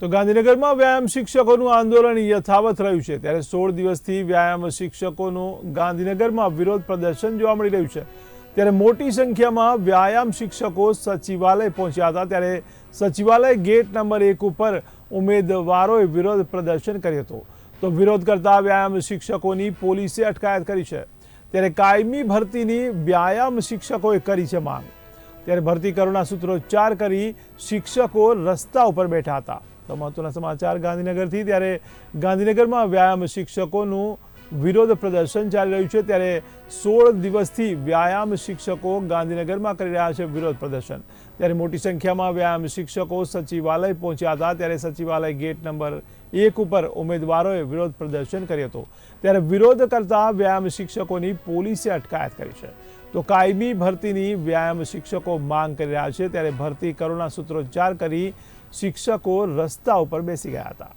તો ગાંધીનગરમાં વ્યાયામ શિક્ષકોનું આંદોલન યથાવત રહ્યું છે. ત્યારે સોળ દિવસથી વ્યાયામ શિક્ષકોનું ગાંધીનગરમાં વિરોધ પ્રદર્શન જોવા મળી રહ્યું છે. ત્યારે મોટી સંખ્યામાં વ્યાયામ શિક્ષકો સચિવાલય પહોંચ્યા હતા. ત્યારે સચિવાલય ગેટ નંબર એક ઉપર ઉમેદવારોએ વિરોધ પ્રદર્શન કર્યું હતું. તો વિરોધ કરતા વ્યાયામ શિક્ષકોની પોલીસે અટકાયત કરી છે. ત્યારે કાયમી ભરતીની વ્યાયામ શિક્ષકોએ કરી છે માંગ. ત્યારે ભરતી કરોના સૂત્રોચ્ચાર કરી શિક્ષકો રસ્તા ઉપર બેઠા હતા. તો મહત્વના સમાચાર ગાંધીનગરથી. ત્યારે ગાંધીનગરમાં વ્યાયામ શિક્ષકોનું વિરોધ પ્રદર્શન ચાલી રહ્યું છે ત્યારે સોળ દિવસથી વ્યાયામ શિક્ષકો ગાંધીનગરમાં કરી રહ્યા છે વિરોધ પ્રદર્શન. ત્યારે મોટી સંખ્યામાં વ્યાયામ શિક્ષકો સચિવાલય પહોંચ્યા હતા. ત્યારે સચિવાલય ગેટ નંબર એક ઉપર ઉમેદવારોએ વિરોધ પ્રદર્શન કર્યું હતું. ત્યારે વિરોધ કરતા વ્યાયામ શિક્ષકોની પોલીસે અટકાયત કરી છે. તો કાયમી ભરતીની વ્યાયામ શિક્ષકો માંગ કરી રહ્યા છે. ત્યારે ભરતી કરોના સૂત્રોચ્ચાર કરી શિક્ષકો રસ્તા ઉપર બેસી ગયા હતા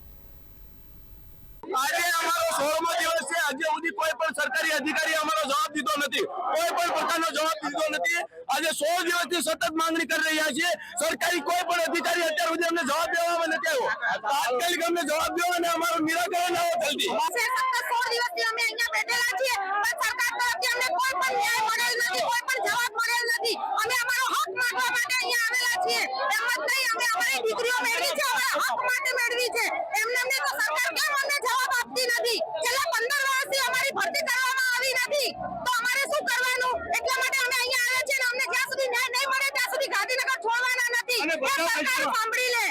આજે અમારો સોળમો દિવસ છે આજે સુધી કોઈ પણ સરકારી અધિકારી અમારો જવાબ દીધો નથી. કોઈ પણ પ્રકારનો જવાબ દીધો નથી. આજે સોળ દિવસથી સતત માંગણી કરી રહ્યા છીએ. સરકારી કોઈ પણ અધિકારી અત્યાર સુધી અમને જવાબ દેવામાં નથી આવ્યો. તાત્કાલિક અમને જવાબ દો અને અમારું નિરાકરણ આવો જલ્દી. તો અમારે શું કરવાનું? એટલા માટે અમે અહીંયા આવ્યા છીએ અમને જ્યાં સુધી ન્યાય નહીં મળે ત્યાં સુધી ગાંધીનગર છોડવાના નથી. સાંભળી લે